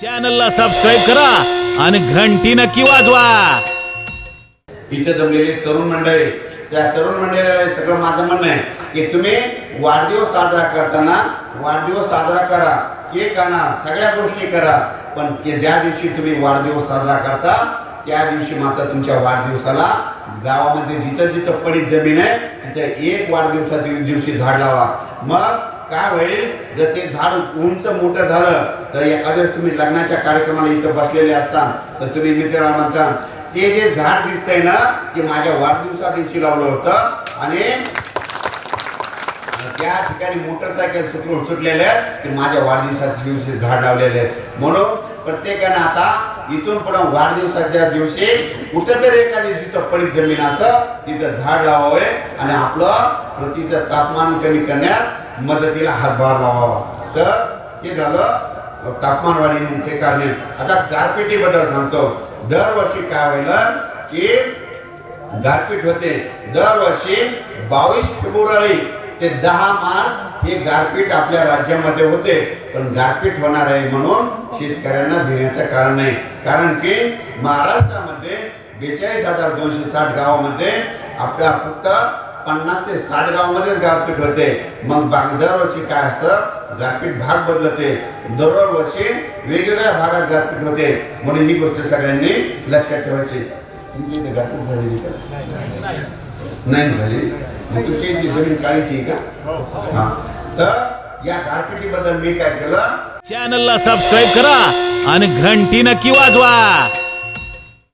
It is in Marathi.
चॅनलला सबस्क्राईब करा आणि घंटी नक्की वाजवा. इथे जमलेली तरुण मंडळी त्या तरुण मंडळीला सगळं माझं म्हणणं आहे की तुम्ही वाढदिवस साजरा करताना वाढदिवस साजरा करा केक आणा सगळ्या गोष्टी करा पण ते ज्या दिवशी तुम्ही वाढदिवस साजरा करता त्या दिवशी मात्र तुमच्या वाढदिवसाला गावामध्ये जिथं जिथं पडीत जमीन आहे तिथं एक वाढदिवसाच्या दिवशी झाड लावा. मग काय होईल? जर ते झाड उंच मोठं झालं तर एखाद्या तुम्ही लग्नाच्या कार्यक्रमाला इथं बसलेले असता तर तुम्ही मित्राला म्हणता ते जे झाड दिसतंय ना ते माझ्या वाढदिवसा दिवशी लावलं होतं आणि त्या ठिकाणी मोटरसायकल सुटून सुटलेले आहेत ते माझ्या वाढदिवसाच्या दिवशी झाड लावलेले आहेत. म्हणून प्रत्येकानं आता इथून पुढे वाढदिवसाच्या दिवशी कुठेतरी एका दिवशी तर पडीत जमीन असं तिथं झाड लावावे आणि आपलं पृथ्वीचं तापमान कमी करण्यात मदतीला हातभार लावावा. तर हे झालं तापमान वाढीचे कारणे. आता गारपिटीबद्दल सांगतो. दरवर्षी काय होईल की गारपीट होते. दरवर्षी बावीस फेब्रुवारी ते दहा मार्च हे गारपीट आपल्या राज्यामध्ये होते. पण गारपीट होणार आहे म्हणून शेतकऱ्यांना भिण्याचं कारण नाही. कारण की महाराष्ट्रामध्ये बेचाळीस हजार दोनशे साठ गावामध्ये आपल्या फक्त पन्नास ते साठ गावामध्येच गारपीट होते. मग बाग दरवर्षी काय असतं? गारपीट भाग बदलते. दरवर्षी वेगवेगळ्या भागात गारपीट होते. म्हणून ही गोष्ट सगळ्यांनी लक्षात ठेवायची. तुमची इथे गारपीट झालेली का? नाही झाली मग तुमची जमीन काळीची का? हा. तर या गारपिटीबद्दल मी काय केलं? चॅनलला सबस्क्राईब करा आणि घंटी नक्की वाजवा.